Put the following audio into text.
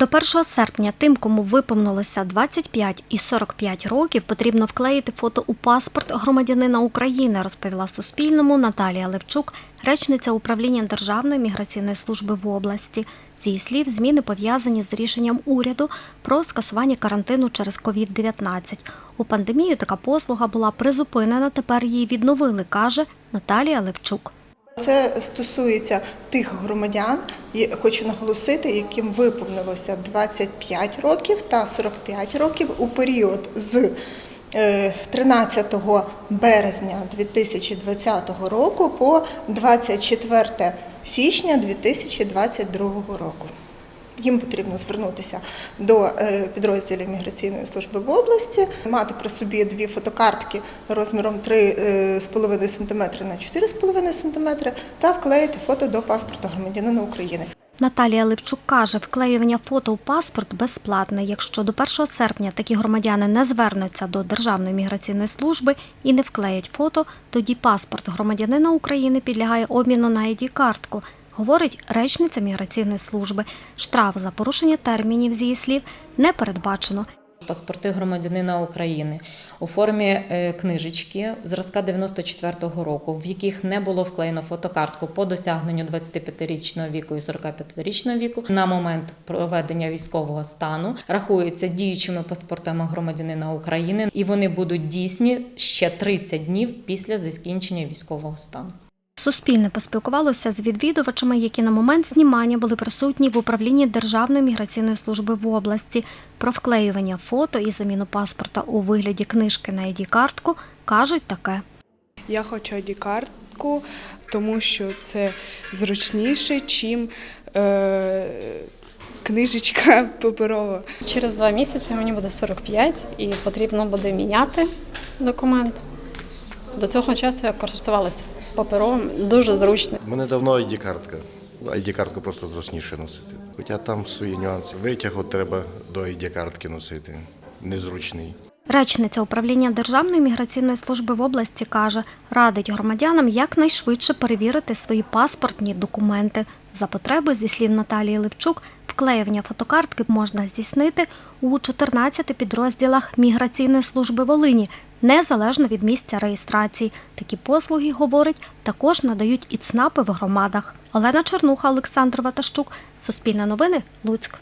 До 1 серпня тим, кому виповнилося 25 і 45 років, потрібно вклеїти фото у паспорт громадянина України, розповіла Суспільному Наталія Левчук, речниця управління Державної міграційної служби в області. З її слів, зміни пов'язані з рішенням уряду про скасування карантину через COVID-19. У пандемію така послуга була призупинена, тепер її відновили, каже Наталія Левчук. Це стосується тих громадян, хочу наголосити, яким виповнилося 25 років та 45 років у період з е, 13 березня 2020 року по 24 січня 2022 року. Їм потрібно звернутися до е, підрозділів міграційної служби в області, мати при собі дві фотокартки розміром 3,5 см на 4,5 см та вклеїти фото до паспорта громадянина України. Наталія Левчук каже, вклеювання фото у паспорт безплатне. Якщо до 1 серпня такі громадяни не звернуться до Державної міграційної служби і не вклеять фото, тоді паспорт громадянина України підлягає обміну на ID-картку, говорить речниця міграційної служби. Штраф за порушення термінів, з її слів, не передбачено. Паспорти громадянина України у формі е, книжечки зразка 94-го року, в яких не було вклеєно фотокартку по досягненню 25-річного віку і 45-річного віку на момент проведення військового стану рахуються діючими паспортами громадянина України, і вони будуть дійсні ще 30 днів після закінчення військового стану. Суспільне поспілкувалося з відвідувачами, які на момент знімання були присутні в управлінні Державної міграційної служби в області. Про вклеювання фото і заміну паспорта у вигляді книжки на ID-картку кажуть таке. Я хочу ID-картку, тому що це зручніше, чим е, книжечка паперова. Через два місяці мені буде 45 і потрібно буде міняти документ. До цього часу я користувалася паперовим, дуже зручно. У мене давно ID-картка. ID-картку просто зручніше носити. Хоча там свої нюанси. Витяг от треба до ID-картки носити. Незручний. Речниця управління Державної міграційної служби в області каже, радить громадянам якнайшвидше перевірити свої паспортні документи. За потреби, зі слів Наталії Левчук, вклеювання фотокартки можна здійснити у 14 підрозділах міграційної служби Волині, незалежно від місця реєстрації. Такі послуги, говорить, також надають і ЦНАПи в громадах. Олена Чернуха, Олександр Ватащук, Суспільне новини, Луцьк.